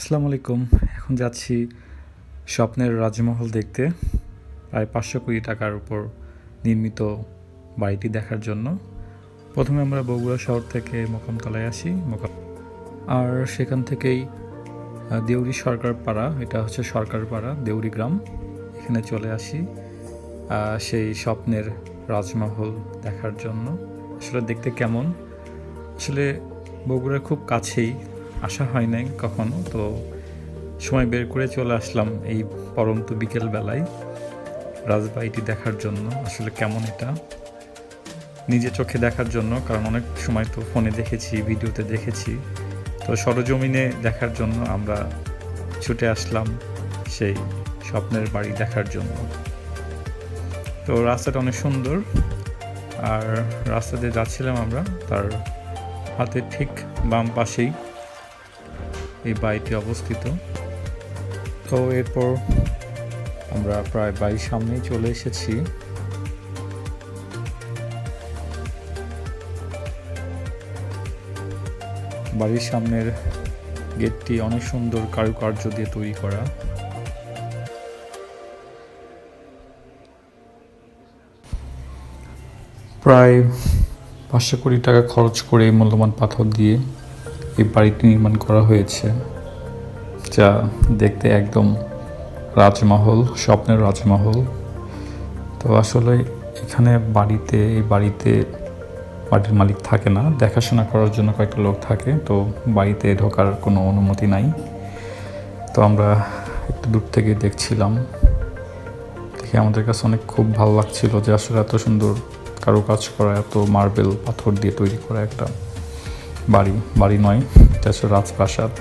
আসসালামু আলাইকুম। এখন যাচ্ছি স্বপ্নের রাজমহল দেখতে। প্রায় পাঁচশো কোটি টাকার উপর নির্মিত বাড়িটি দেখার জন্য। প্রথমে আমরা বগুড়া শহর থেকে মোকামতলায় আসি, মোকাম আর সেখান থেকেই দেউরি সরকার পাড়া, এটা হচ্ছে সরকার পাড়া, দেউরি গ্রাম। এখানে চলে আসি সেই স্বপ্নের রাজমহল দেখার জন্য। আসলে দেখতে কেমন? আসলে বগুড়ার খুব কাছেই আসা হয় নাই কখনো, তো সময় বের করে চলে আসলাম এই পরন্ত বিকেল বেলায় রাজবাড়িটি দেখার জন্য। আসলে কেমন এটা? নিজে চোখে দেখার জন্য, কারণ অনেক সময় তো ফোনে দেখেছি, ভিডিওতে দেখেছি। তো সরজমিনে দেখার জন্য আমরা ছুটে আসলাম সেই স্বপ্নের বাড়ি দেখার জন্য। তো রাস্তাটা অনেক সুন্দর, আর রাস্তা দিয়ে যাচ্ছিলাম আমরা, তার হাতের ঠিক বাম পাশেই। এই বাড়িটি অবস্থিত। তো এরপর আমরা প্রায় বাড়ির সামনেই চলে এসেছি। বাড়ির সামনের গেটটি অনেক সুন্দর কারুকার্য দিয়ে তৈরি করা। প্রায় পাঁচশো কোটি টাকা খরচ করে মূল্যবান পাথর দিয়ে এই বাড়িটি নির্মাণ করা হয়েছে, যা দেখতে একদম রাজমহল, স্বপ্নের রাজমহল। তো আসলে এখানে বাড়িতে, এই বাড়িতে বাড়ির মালিক থাকে না, দেখাশোনা করার জন্য কয়েকটা লোক থাকে, তো বাড়িতে ঢোকার কোনো অনুমতি নাই। তো আমরা একটু দূর থেকে দেখছিলাম। দেখে আমাদের কাছে অনেক খুব ভালো লাগছিল যে আসলে এত সুন্দর কারুকাজ করা, এত মার্বেল পাথর দিয়ে তৈরি করা একটা বাড়ি বাড়ি নয় এটা হচ্ছে রাজপ্রাসাদ।